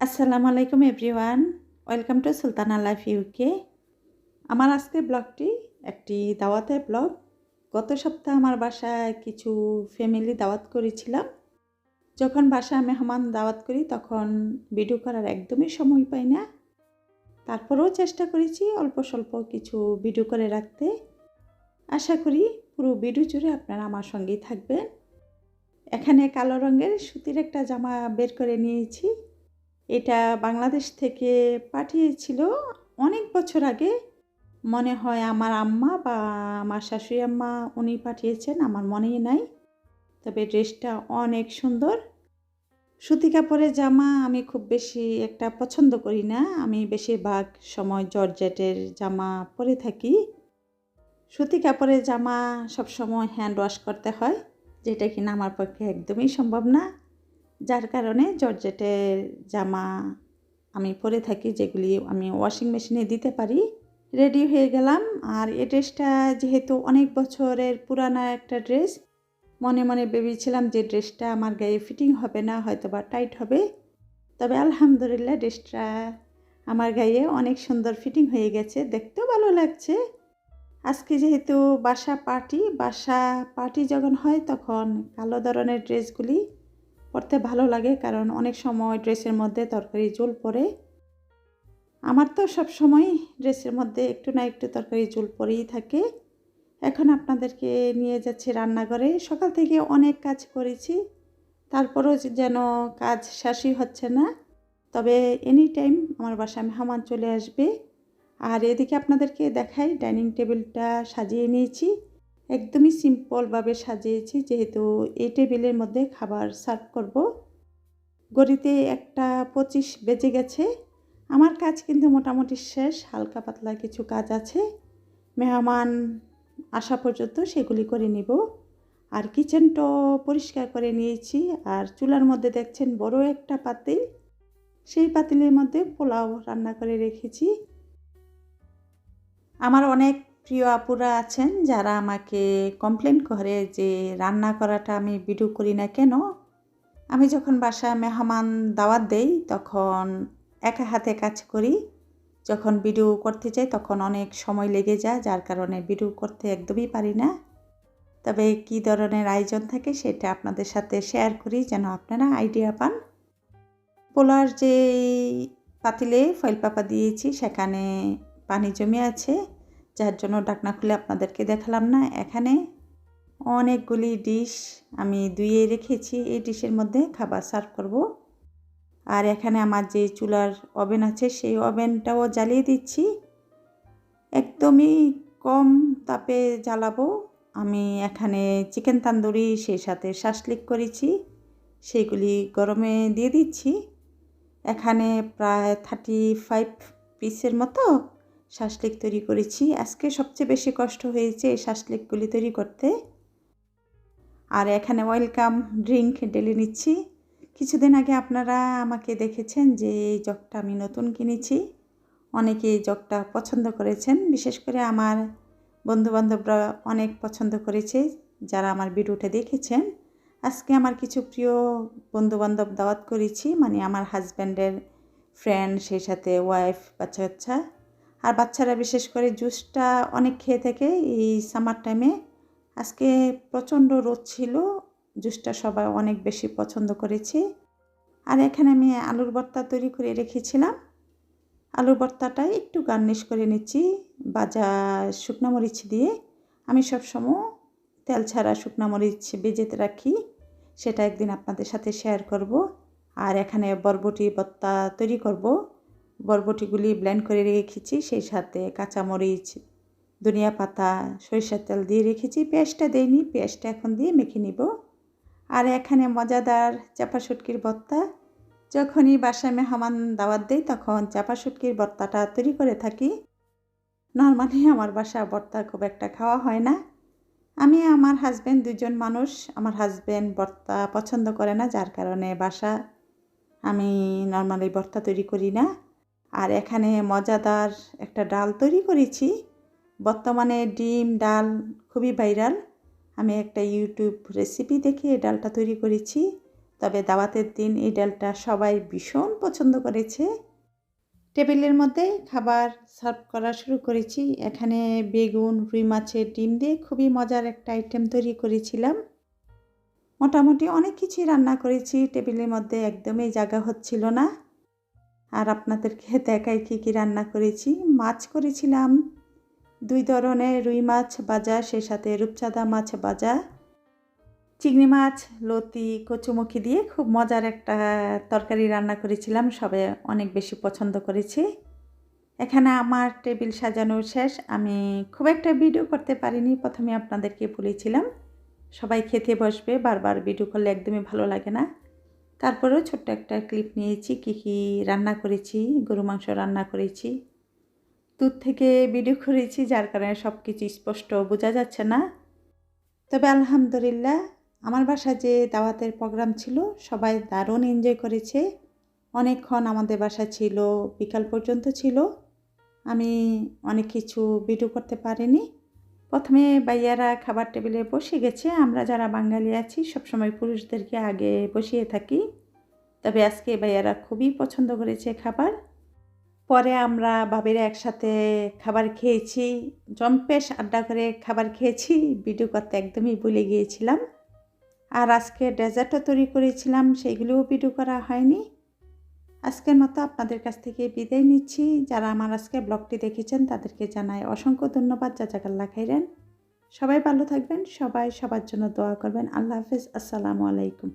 আসসালামু আলাইকুম everyone. Welcome to Sultana life UK আমার আজকের ব্লগটি একটি দাওয়াতের ব্লগ। গত সপ্তাহে আমার বাসায় কিছু ফ্যামিলি দাওয়াত করেছিলাম। যখন বাসায় মেহমান দাওয়াত করি, তখন ভিডিও করার একদমই সময় পাই না। তারপরেও চেষ্টা করেছি অল্প স্বল্প কিছু ভিডিও করে রাখতে। আশা করি পুরো ভিডিও জুড়ে আপনারা আমার সঙ্গেই থাকবেন। এখানে কালো রঙের সুতির একটা জামা বের করে নিয়েছি। এটা বাংলাদেশ থেকে পাঠিয়েছিল অনেক বছর আগে। মনে হয় আমার আম্মা বা আমার শাশুড়ি আম্মা উনি পাঠিয়েছেন, আমার মনেই নাই। তবে ড্রেসটা অনেক সুন্দর। সুতি কাপড়ের জামা আমি খুব বেশি একটা পছন্দ করি না। আমি বেশিরভাগ সময় জর্জেটের জামা পরে থাকি। সুতি কাপড়ের জামা সব সময় হ্যান্ড ওয়াশ করতে হয়, যেটা কিনা আমার পক্ষে একদমই সম্ভব না। যার কারণে জর্জেটের জামা আমি পরে থাকি, যেগুলি আমি ওয়াশিং মেশিনে দিতে পারি। রেডি হয়ে গেলাম। আর এই ড্রেসটা যেহেতু অনেক বছরের পুরানা একটা ড্রেস মনে মনে ভেবেছিলাম যে ড্রেসটা আমার গায়ে ফিটিং হবে না হয়তো বা টাইট হবে। তবে আলহামদুলিল্লাহ ড্রেসটা আমার গায়ে অনেক সুন্দর ফিটিং হয়ে গেছে। দেখতেও ভালো লাগছে। আজকে যেহেতু বাসা পার্টি বাসা পার্টি যখন হয় তখন কালো ধরনের ড্রেসগুলি পরতে ভালো লাগে, কারণ অনেক সময় ড্রেসের মধ্যে তরকারি জল পড়ে। আমার তো সব সময় ড্রেসের মধ্যে একটু না একটু তরকারি জল পরেই থাকে। এখন আপনাদেরকে নিয়ে যাচ্ছি রান্নাঘরে। সকাল থেকে অনেক কাজ করেছি, তারপরও যেন কাজ শেষই হচ্ছে না। তবে এনি টাইম আমার বাসায় মেহমান চলে আসবে। আর এদিকে আপনাদেরকে দেখাই ডাইনিং টেবিলটা সাজিয়ে নিয়েছি। একদমই সিম্পলভাবে সাজিয়েছি, যেহেতু এই টেবিলের মধ্যে খাবার সার্ভ করব। গড়িতে একটা পঁচিশ বেজে গেছে। আমার কাজ কিন্তু মোটামুটি শেষ, হালকা পাতলা কিছু কাজ আছে। মেহমান আসা পর্যন্ত সেগুলি করে নিব। আর কিচেনটাও পরিষ্কার করে নিয়েছি, আর চুলার মধ্যে দেখছেন বড় একটা পাতিল। সেই পাতিলের মধ্যে পোলাও রান্না করে রেখেছি। আমার অনেক প্রিয় আপুরা আছেন, যারা আমাকে কমপ্লেন করে যে রান্না করাটা আমি ভিডিও করি না কেন? আমি যখন বাসায় মেহমান দাওয়াত দেই, তখন একা হাতে কাজ করি। যখন ভিডিও করতে যাই, তখন অনেক সময় লেগে যায়, যার কারণে ভিডিও করতে একদমই পারি না। তবে কি ধরনের আয়োজন থাকে, সেটা আপনাদের সাথে শেয়ার করি, যেন আপনারা আইডিয়া পান। পোলার যে পাতিলে ফয়েল পাপা দিয়েছি, সেখানে পানি জমে আছে। যার জন্য ডাকনা খুলে আপনাদেরকে দেখালাম না। এখানে অনেকগুলি ডিশ আমি ধুয়ে রেখেছি। এই ডিশের মধ্যে খাবার সার্ভ করব। আর এখানে আমার যে চুলার ওভেন আছে, সেই ওভেনটাও জ্বালিয়ে দিচ্ছি। একদমই কম তাপে জ্বালাবো। আমি এখানে চিকেন তান্দুরি, সেই সাথে শাসলিক করেছি। সেইগুলি গরমে দিয়ে দিচ্ছি। এখানে প্রায় থার্টি ফাইভ পিসের মতো শাসলিক তৈরি করেছি। আজকে সবচেয়ে বেশি কষ্ট হয়েছে এই শাসলিকগুলি তৈরি করতে। আর এখানে ওয়েলকাম ড্রিঙ্ক ডেলি নিচ্ছি। কিছুদিন আগে আপনারা আমাকে দেখেছেন যে এই জগটা আমি নতুন কিনেছি। অনেকে এই জগটা পছন্দ করেছেন। বিশেষ করে আমার বন্ধুবান্ধবরা অনেক পছন্দ করেছে, যারা আমার ভিডিওটা দেখেছেন। আজকে আমার কিছু প্রিয় বন্ধুবান্ধব দাওয়াত করেছি। মানে আমার হাজব্যান্ডের ফ্রেন্ড সেই সাথে ওয়াইফ বাচ্চা কাচ্চা আর বাচ্চারা বিশেষ করে জুসটা অনেক খেয়ে থাকে এই সামার টাইমে আজকে প্রচণ্ড রোদ ছিল, জুসটা সবাই অনেক বেশি পছন্দ করেছে। আর এখানে আমি আলুর ভর্তা তৈরি করে রেখেছিলাম। আলুর ভর্তাটা একটু গার্নিশ করে নিচ্ছি বাজা শুকনো মরিচ দিয়ে। আমি সবসময় তেল ছাড়া শুকনো মরিচ বেজেতে রাখি, সেটা একদিন আপনাদের সাথে শেয়ার করব। আর এখানে বরবটি ভর্তা তৈরি করব। বরবটিগুলি ব্লেন্ড করে রেখেছি, সেই সাথে কাঁচামরিচ, ধনিয়া পাতা, সরিষার তেল দিয়ে রেখেছি, পেঁয়াজটা দেইনি, পেঁয়াজটা এখন দিয়ে মেখে নিব। আর এখানে মজাদার চাপা শুটকির ভর্তা, যখনই বাসায় মেহমান দাওয়াত দেয় তখন চাপা শুটকির ভর্তাটা তৈরি করে থাকি। নর্মালি আমার বাসা ভর্তা খুব একটা খাওয়া হয় না। আমি আমার হাজব্যান্ড দুজন মানুষ, আমার হাজব্যান্ড ভর্তা পছন্দ করে না, যার কারণে বাসা আমি নর্মালি ভর্তা তৈরি করি না। আর এখানে মজাদার একটা ডাল তৈরি করেছি। বর্তমানে ডিম, ডাল খুবই ভাইরাল। আমি একটা ইউটিউব রেসিপি দেখে এই ডালটা তৈরি করেছি। তবে দাওয়াতের দিন এই ডালটা সবাই ভীষণ পছন্দ করেছে। টেবিলের মধ্যে খাবার সার্ভ করা শুরু করেছি। এখানে বেগুন, রুই মাছের ডিম দিয়ে খুবই মজার একটা আইটেম তৈরি করেছিলাম। মোটামুটি অনেক কিছুই রান্না করেছি। টেবিলের মধ্যে একদমই জায়গা হচ্ছিল না। আর আপনাদেরকে দেখাই কী কী রান্না করেছি। মাছ করেছিলাম। দুই ধরনের রুই মাছ ভাজা, সেই সাথে রূপচাঁদা মাছ ভাজা, চিংড়ি মাছ, লতি, কচুমুখি দিয়ে খুব মজার একটা তরকারি রান্না করেছিলাম। সবাই অনেক বেশি পছন্দ করেছে। এখানে আমার টেবিল সাজানো শেষ। আমি খুব একটা ভিডিও করতে পারিনি, প্রথমে আপনাদেরকে বলেছিলাম। সবাই খেতে বসবে, বারবার ভিডিও করলে একদমই ভালো লাগে না। তারপরেও ছোট্ট একটা ক্লিপ নিয়েছি, কী কী রান্না করেছি, গরু মাংস রান্না করেছি। দূর থেকে ভিডিও করেছি, যার কারণে সব কিছু স্পষ্ট বোঝা যাচ্ছে না। তবে আলহামদুলিল্লাহ, আমার বাসা যে দাওয়াতের প্রোগ্রাম ছিল, সবাই দারুণ এনজয় করেছে। অনেকক্ষণ আমাদের বাসা ছিল, বিকাল পর্যন্ত ছিল। আমি অনেক কিছু ভিডিও করতে পারিনি। প্রথমে বাইয়ারা খাবার টেবিলে বসে গেছে। আমরা যারা বাঙালি আছি, সবসময় পুরুষদেরকে আগে বসিয়ে থাকি। তবে আজকে বাইয়ারা খুবই পছন্দ করেছে খাবার। পরে আমরা বাবিরা একসাথে খাবার খেয়েছি। জম্পেশ আড্ডা করে খাবার খেয়েছি। ভিডিও করতে একদমই ভুলে গিয়েছিলাম। আর আজকে ডেজার্টও তৈরি করেছিলাম, সেইগুলোও ভিডিও করা হয়নি। আজকের মতো আপনাদের কাছ থেকে বিদায় নিচ্ছি। যারা আমার আজকে ব্লগটি দেখেছেন, তাদেরকে জানাই অসংখ্য ধন্যবাদ। জাজাকাল্লা খাইরেন। সবাই ভালো থাকবেন, সবাই সবার জন্য দোয়া করবেন। আল্লাহ হাফিজ। আসসালামু আলাইকুম।